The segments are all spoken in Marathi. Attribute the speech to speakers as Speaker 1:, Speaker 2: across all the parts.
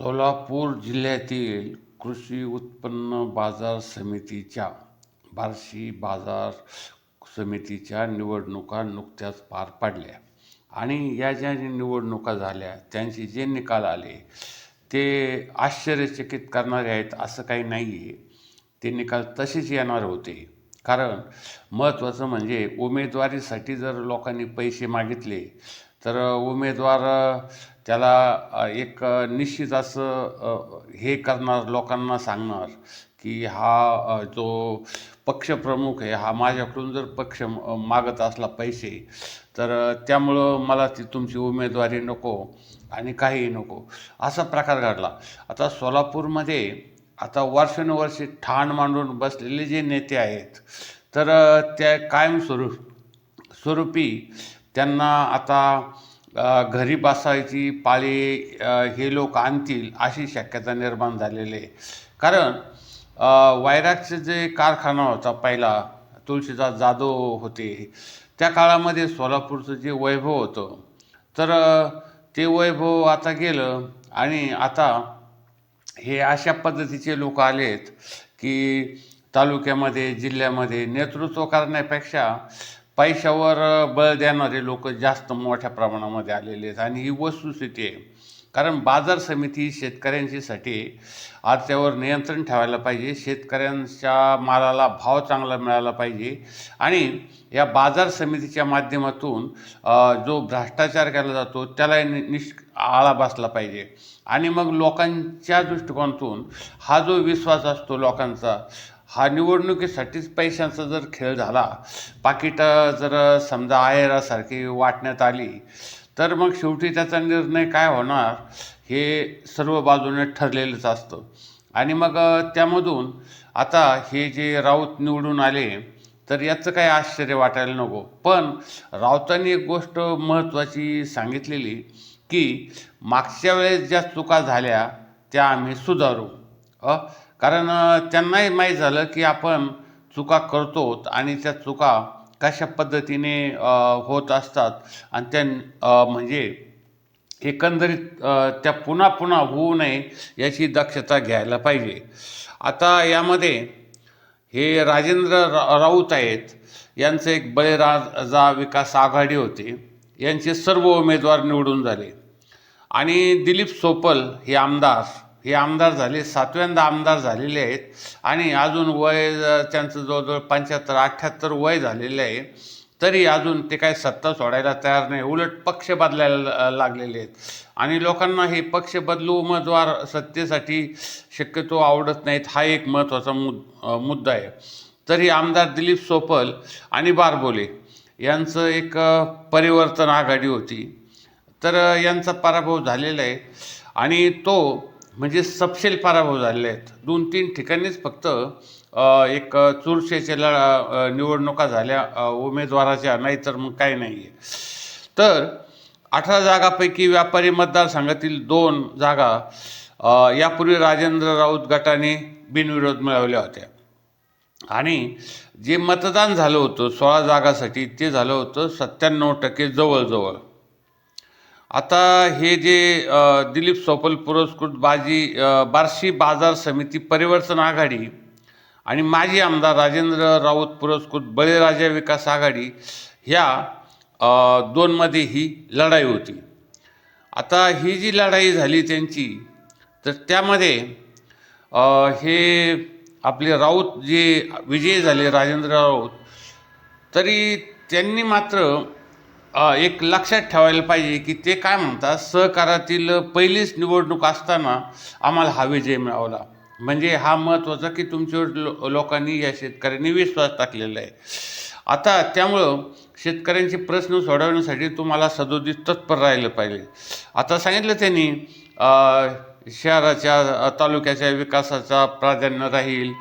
Speaker 1: सोलापूर जिल्ह्यातील कृषी उत्पन्न बाजार समितीच्या बार्शी बाजार समितीच्या निवडणुका नुकत्याच पार पडल्या. आणि या ज्या ज्या निवडणुका झाल्या त्यांचे जे निकाल आले ते आश्चर्यचकित करणारे आहेत असं काही नाही आहे ते निकाल तसेच येणार होते. कारण महत्त्वाचं म्हणजे उमेदवारीसाठी जर लोकांनी पैसे मागितले तर उमेदवार त्याला एक निश्चित असं हे करणार लोकांना सांगणार की हा जो पक्षप्रमुख आहे हा माझ्याकडून जर पक्ष मागत असला पैसे तर त्यामुळं मला ती तुमची उमेदवारी नको आणि काहीही नको. असा प्रकार घडला. आता सोलापूरमध्ये आता वर्षानुवर्षे ठाण मांडून बसलेले जे नेते आहेत तर त्या कायमस्वरूप स्वरूपी त्यांना आता घरी बसायची पाळी हे लोक आणतील अशी शक्यता निर्माण झालेली आहे. कारण अ, जे कारखाना होता पहिला तुळशीदास जाधव होते त्या काळामध्ये सोलापूरचं जे वैभव होतं तर ते वैभव आता गेलं आणि आता हे अशा पद्धतीचे लोक आलेत की तालुक्यामध्ये जिल्ह्यामध्ये नेतृत्व करण्यापेक्षा पैशावर बळ देणारे लोक जास्त मोठ्या प्रमाणामध्ये आलेले आहेत आणि ही वस्तुस्थिती आहे. कारण बाजार समिती ही शेतकऱ्यांच्यासाठी आजच्यावर नियंत्रण ठेवायला पाहिजे शेतकऱ्यांच्या मालाला भाव चांगला मिळाला पाहिजे आणि या बाजार समितीच्या माध्यमातून जो भ्रष्टाचार केला जातो त्याला नि निष् आळा बसला पाहिजे. आणि मग लोकांच्या दृष्टिकोनातून हा जो विश्वास असतो लोकांचा हा निवडणुकीसाठीच पैशांचा जर खेळ झाला पाकिटं जर समजा आहेरासारखी वाटण्यात आली तर मग शेवटी त्याचा निर्णय काय होणार हे सर्व बाजूने ठरलेलंच असतं. आणि मग त्यामधून आता हे जे राऊत निवडून आले तर याचं काही आश्चर्य वाटायला नको. पण राऊतांनी एक गोष्ट महत्त्वाची सांगितलेली की मागच्या वेळेस ज्या चुका झाल्या त्या आम्ही सुधारू. अ कारण त्यांनाही माहीत झालं की आपण चुका करतो आणि त्या चुका कशा पद्धतीने होत असतात. आणि त्या म्हणजे एकंदरीत त्या पुन्हा पुन्हा होऊ नये याची दक्षता घ्यायला पाहिजे. आता यामध्ये हे राजेंद्र राऊत आहेत. यांचं एक बळीराजा विकास आघाडी होते. यांचे सर्व उमेदवार निवडून झाले. आणि दिलीप सोपल हे आमदार. हे आमदार झाले सातव्यांदा आमदार झालेले आहेत. आणि अजून वय त्यांचं जवळजवळ पंच्याहत्तर अठ्ठ्याहत्तर वय झालेले आहे. तरी अजून ते काय सत्ता सोडायला तयार नाही. उलट पक्ष बदलायला लागलेले आहेत. आणि लोकांना हे पक्ष बदलू उमेदवार सत्तेसाठी शक्यतो आवडत नाहीत हा एक महत्त्वाचा मुद मुद्दा आहे. तरी आमदार दिलीप सोपल आणि बारबोले यांचं एक परिवर्तन आघाडी होती. तर यांचा पराभव झालेला आहे. आणि तो म्हणजे सपशेल पराभव झालेले आहेत. दोन तीन ठिकाणीच फक्त एक अ, निवडणुका झाल्या उमेदवाराच्या नाही तर मग काही नाही आहे तर अठरा जागापैकी व्यापारी मतदारसंघातील दोन जागा यापूर्वी राजेंद्र राऊत गटाने बिनविरोध मिळवल्या होत्या. आणि जे मतदान झालं होतं सोळा जागासाठी ते झालं होतं सत्त्याण्णव टक्के जवळजवळ. आता हे जे दिलीप सोपल पुरस्कृत बाजी बार्शी बाजार समिती परिवर्तन आघाडी आणि माजी आमदार राजेंद्र राऊत पुरस्कृत बळीराजा विकास आघाडी ह्या दोनमध्ये ही लढाई होती. आता ही जी लढाई झाली त्यांची तर त्यामध्ये हे आपले राऊत जे विजयी झाले राजेंद्र राऊत तरी त्यांनी मात्र एक लक्षात ठेवायला पाहिजे की ते काय म्हणतात सहकारातील पहिलीच निवडणूक असताना आम्हाला हा विजय मिळवला म्हणजे हा महत्त्वाचा की तुमच्यावर लो लोकांनी या शेतकऱ्यांनी विश्वास टाकलेला आहे. आता त्यामुळं शेतकऱ्यांचे प्रश्न सोडवण्यासाठी तुम्हाला सदोदित तत्पर राहिलं पाहिजे. आता सांगितलं त्यांनी शहराच्या तालुक्याच्या विकासाचा प्राधान्य राहील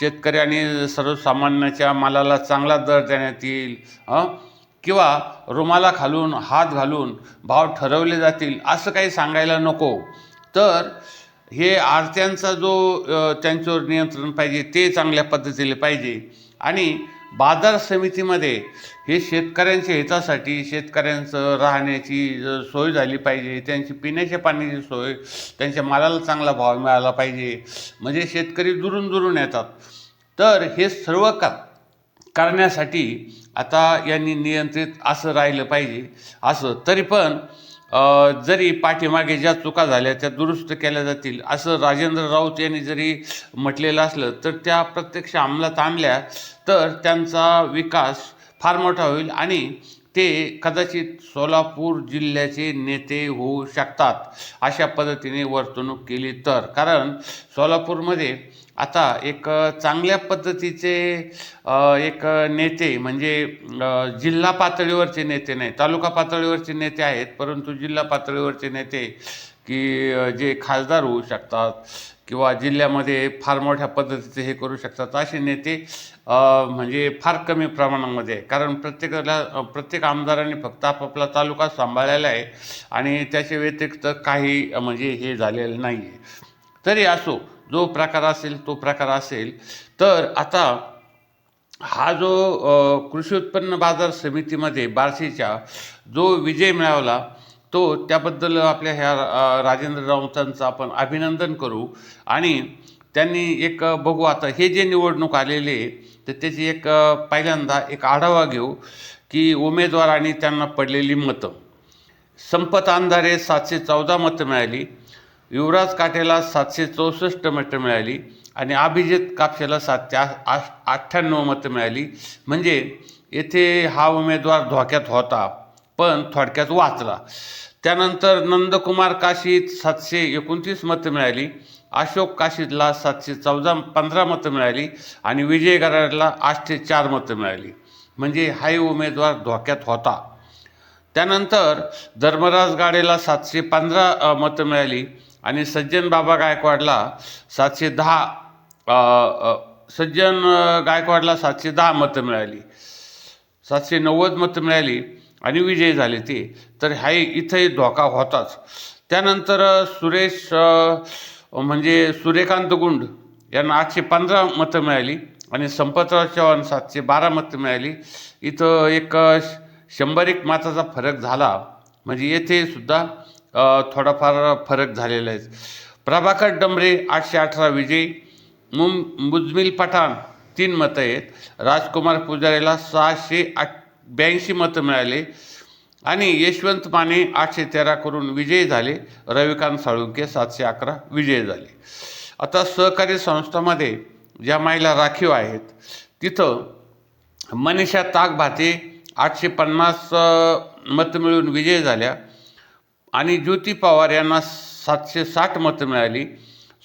Speaker 1: शेतकरी आणि सर्वसामान्याच्या मालाला चांगला दर देण्यात येईल किंवा रुमाला खालून हात घालून भाव ठरवले जातील असं काही सांगायला नको. तर हे आरत्यांचा जो त्यांच्यावर नियंत्रण पाहिजे ते चांगल्या पद्धतीने पाहिजे. आणि बाजार समितीमध्ये हे शेतकऱ्यांच्या हितासाठी शेतकऱ्यांचं राहण्याची सोय झाली पाहिजे त्यांची पिण्याच्या पाण्याची सोय त्यांच्या मालाला चांगला भाव मिळाला पाहिजे म्हणजे शेतकरी दुरून दुरून येतात. तर हे सर्व का करण्यासाठी आता यांनी नियंत्रित असं राहिलं पाहिजे असं. तरी पण जरी पाठीमागे ज्या चुका झाल्या त्या दुरुस्त केल्या जातील असं राजेंद्र राऊत यांनी जरी म्हटलेलं असलं तर त्या प्रत्यक्ष अंमलात आणल्या तर त्यांचा विकास फार मोठा होईल आणि ते कदाचित सोलापूर जिल्ह्याचे नेते होऊ शकतात अशा पद्धतीने वर्तणूक केली तर. कारण सोलापूरमध्ये आता एक चांगल्या पद्धतीचे एक नेते म्हणजे जिल्हा पातळीवरचे नेते नाही तालुका पातळीवरचे नेते आहेत परंतु जिल्हा पातळीवरचे नेते की जे खासदार होऊ शकतात किंवा जिल्ह्यामध्ये फार मोठ्या पद्धतीचे हे करू शकतात असे नेते म्हणजे फार कमी प्रमाणामध्ये आहे कारण प्रत्येकाला प्रत्येक आमदाराने फक्त आपापला तालुका सांभाळलेला आहे आणि त्याच्या व्यतिरिक्त काही म्हणजे हे झालेलं नाही आहे तरी असो जो प्रकार असेल तो प्रकार असेल. तर आता हा जो कृषी उत्पन्न बाजार समितीमध्ये बार्शीच्या जो विजय मिळवला तो त्याबद्दल आपल्या ह्या राजेंद्र राऊतांचं आपण अभिनंदन करू. आणि त्यांनी एक बघू आता हे जे निवडणूक आलेले तर त्याची एक पहिल्यांदा एक आढावा घेऊ की उमेदवार आणि त्यांना पडलेली मतं. संपत अंधारे सातशे चौदा मतं मिळाली. युवराज काटेला सातशे चौसष्ट मतं मिळाली. आणि अभिजित कापशेला सातशे आठ अठ्ठ्याण्णव मतं मिळाली. म्हणजे येथे हा उमेदवार धोक्यात होता. पण थोडक्यात वाचला. त्यानंतर नंदकुमार काशीत सातशे एकोणतीस मतं मिळाली अशोक काशीदला सातशे चौदा पंधरा मतं मिळाली आणि विजय गराडला आठशे चार मतं मिळाली. म्हणजे हाही उमेदवार धोक्यात होता. त्यानंतर धर्मराज गाडेला सातशे पंधरा मतं मिळाली आणि सज्जन बाबा गायकवाडला सातशे दहा सज्जन गायकवाडला सातशे दहा मतं मिळाली. सातशे नव्वद मतं मिळाली. आणि विजयी झाले ते. तर हाही इथंही धोका होताच. त्यानंतर सुरेश म्हणजे सूर्यकांत गुंड यांना आठशे पंधरा मतं मिळाली आणि संपतराव चव्हाण सातशे बारा मतं मिळाली. इथं एक शंभर एक मताचा फरक झाला. म्हणजे येथे सुद्धा थोडाफार फरक झालेला आहे. प्रभाकर डंबरे आठशे अठरा विजयी. मुम मुजमिल पठाण तीन मतं आहेत. राजकुमार पुजारीला सहाशे आठ ब्याऐंशी मतं मिळाले. आणि यशवंत माने आठशे तेरा करून विजयी झाले. रविकांत साळुंके सातशे अकरा विजयी झाले. आता सहकारी संस्थामध्ये ज्या महिला राखीव आहेत तिथं मनीषा ताकभाते आठशे पन्नास मतं मिळून विजयी झाल्या. आणि ज्योती पवार यांना सातशे साठ मतं मिळाली.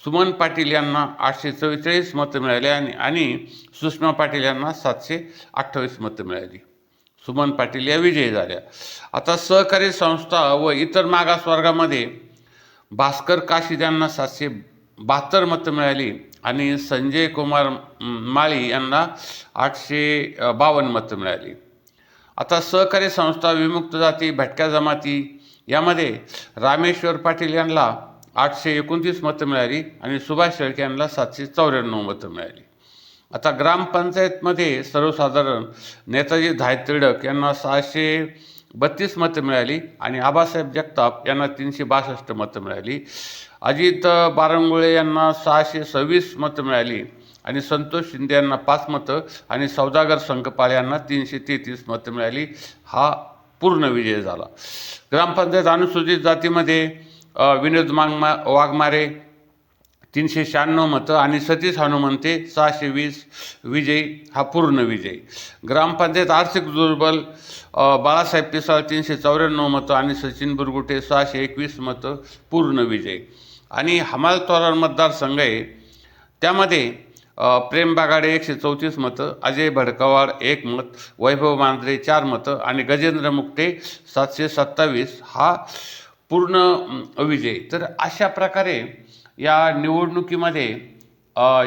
Speaker 1: सुमन पाटील यांना आठशे चव्वेचाळीस मतं मिळाली. आणि आणि सुषमा पाटील यांना सातशे अठ्ठावीस मतं मिळाली. सुमन पाटील या विजयी झाल्या. आता सहकारी संस्था व इतर मागासवर्गामध्ये भास्कर काशीद यांना सातशे बहात्तर मतं मिळाली आणि संजय कुमार माळी यांना आठशे बावन्न मतं मिळाली. आता सहकारी संस्था विमुक्त जाती भटक्या जमाती यामध्ये रामेश्वर पाटील यांना आठशे एकोणतीस मतं मिळाली आणि सुभाष शेळके यांना सातशे चौऱ्याण्णव मतं मिळाली. आता ग्रामपंचायतमध्ये सर्वसाधारण नेताजी धाय तिडक यांना सहाशे बत्तीस मतं मिळाली आणि आबासाहेब जगताप यांना तीनशे बासष्ट मतं मिळाली. अजित बारंगुळे यांना सहाशे सव्वीस मतं मिळाली आणि संतोष शिंदे यांना पाच मतं आणि सौदागर संकपाल यांना तीनशे तेहतीस मतं मिळाली. हा पूर्ण विजय झाला. ग्रामपंचायत अनुसूचित जातीमध्ये विनोद मांगमा वाघमारे तीनशे शहाण्णव मतं आणि सतीश हनुमंते सहाशे वीस विजयी. हा पूर्ण विजय. ग्रामपंचायत आर्थिक दुर्बल बाळासाहेब पिसाळ तीनशे चौऱ्याण्णव मतं आणि सचिन बुरगुटे सहाशे एकवीस मतं पूर्ण विजय. आणि हमाल तोरण मतदारसंघ आहे. त्यामध्ये प्रेम बागाडे एकशे चौतीस मतं अजय भडकवाड एक मत वैभव मांजरे चार मतं आणि गजेंद्र मुक्ते सातशे सत्तावीस. हा पूर्ण विजय. तर अशा प्रकारे या निवडणुकीमध्ये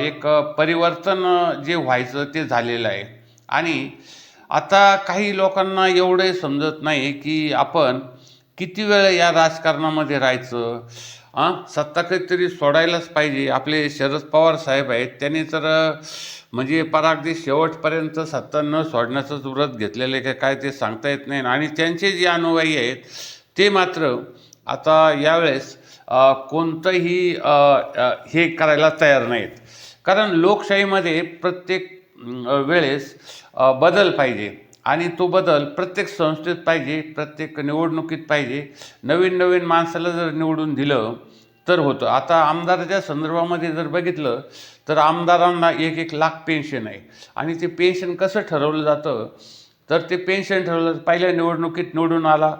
Speaker 1: एक परिवर्तन जे व्हायचं ते झालेलं आहे. आणि आता काही लोकांना एवढे समजत नाही की आपण किती वेळ या राजकारणामध्ये राहायचं? हां सत्ता काहीतरी सोडायलाच पाहिजे. आपले शरद पवार साहेब आहेत त्यांनी तर म्हणजे पार अगदी शेवटपर्यंत सत्ता न सोडण्याचंच व्रत घेतलेलं आहे काय ते सांगता येत नाही. आणि त्यांचे जे अनुयायी आहेत ते मात्र आता यावेळेस कोणतंही हे करायला तयार नाहीत. कारण लोकशाहीमध्ये प्रत्येक वेळेस बदल पाहिजे. आणि तो बदल प्रत्येक संस्थेत पाहिजे प्रत्येक निवडणुकीत पाहिजे. नवीन नवीन माणसाला जर निवडून दिलं तर होतं. आता आमदाराच्या संदर्भामध्ये जर बघितलं तर आमदारांना एक एक लाख पेन्शन आहे. आणि ते पेन्शन कसं ठरवलं जातं? तर ते पेन्शन ठरवलं पहिल्या निवडणुकीत निवडून आला.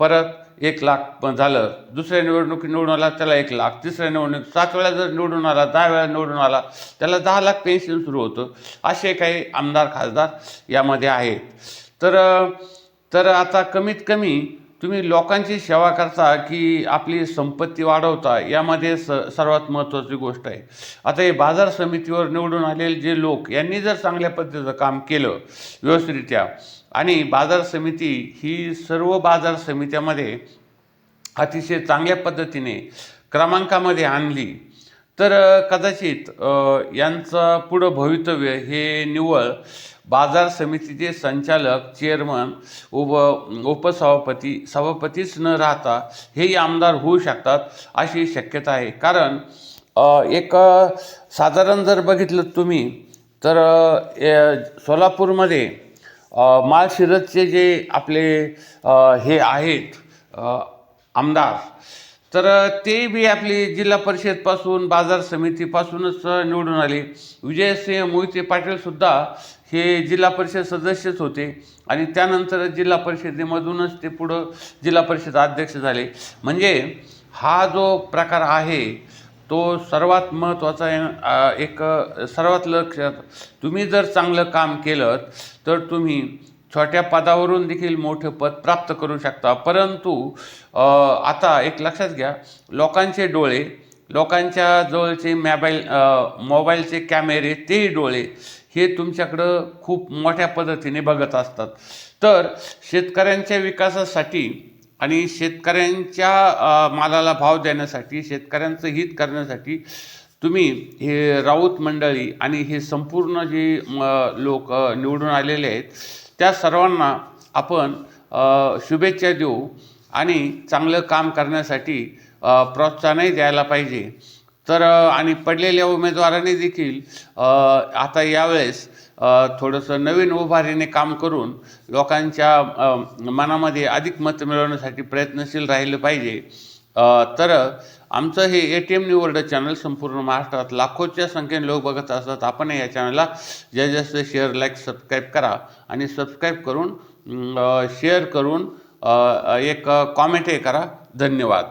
Speaker 1: परत एक लाख प- झालं. दुसऱ्या निवडणुकीत निवडून आला त्याला एक लाख. तिसऱ्या निवडणूक सात वेळा जर निवडून आला दहा वेळा निवडून आला त्याला दहा लाख पेन्शन सुरू होतं. असे काही आमदार खासदार यामध्ये आहेत. तर तर आता कमीत कमी तुम्ही लोकांची सेवा करता की आपली संपत्ती वाढवता यामध्ये स सर्वात महत्त्वाची गोष्ट आहे. आता हे बाजार समितीवर निवडून आलेले जे लोक यांनी जर चांगल्या पद्धतीचं काम केलं व्यवस्थितरित्या आणि बाजार समिती ही सर्व बाजार समित्यामध्ये अतिशय चांगल्या पद्धतीने क्रमांकामध्ये आणली. तर कदाचित यांचं पुढं भवितव्य हे निव्वळ बाजार समितीचे संचालक चेअरमन उप उपसभापती सभापतीच न राहता हेही आमदार होऊ शकतात अशी शक्यता आहे. कारण एक साधारण जर बघितलं तुम्ही तर सोलापूरमध्ये माळशिरसचे जे आपले हे आहेत आमदार तर ते बी आपली जिल्हा परिषदपासून बाजार समितीपासूनच निवडून आले. विजयसिंह मोहिते पाटीलसुद्धा हे जिल्हा परिषद सदस्यच होते आणि त्यानंतर जिल्हा परिषदेमधूनच ते पुढं जिल्हा परिषद अध्यक्ष झाले. म्हणजे हा जो प्रकार आहे तो सर्वात महत्त्वाचा आहे एक सर्वात लक्षात तुम्ही जर चांगलं काम केलं तर तुम्ही छोट्या पदावरून देखील मोठे पद प्राप्त करू शकता. परंतु आता एक लक्षात घ्या लोकांचे डोळे लोकांच्या जवळचे मॅबाईल मोबाईलचे कॅमेरे तेही डोळे हे तुमच्याकडं खूप मोठ्या पद्धतीने बघत असतात. तर शेतकऱ्यांच्या विकासासाठी आणि शेतकऱ्यांच्या मालाला भाव देण्यासाठी शेतकऱ्यांचं हित करण्यासाठी तुम्ही हे राऊत मंडळी आणि हे संपूर्ण जे लोक निवडून आलेले आहेत त्या सर्वांना आपण शुभेच्छा देऊ आणि चांगलं काम करण्यासाठी प्रोत्साहनही द्यायला पाहिजे. तर आणि पडलेल्या उमेदवारांनी देखील आता यावेळेस थोडंसं नवीन उभारीने काम करून लोकांच्या मनामध्ये अधिक मतं मिळवण्यासाठी प्रयत्नशील राहिलं पाहिजे. तर आमचं हे ए टी एम निवर्ड चॅनल संपूर्ण महाराष्ट्रात लाखोच्या संख्येने लोक बघत असतात. आपण या चॅनलला जास्तीत जास्त शेअर लाईक सबस्क्राईब करा आणि सबस्क्राईब करून शेअर करून एक कॉमेंटही करा. धन्यवाद.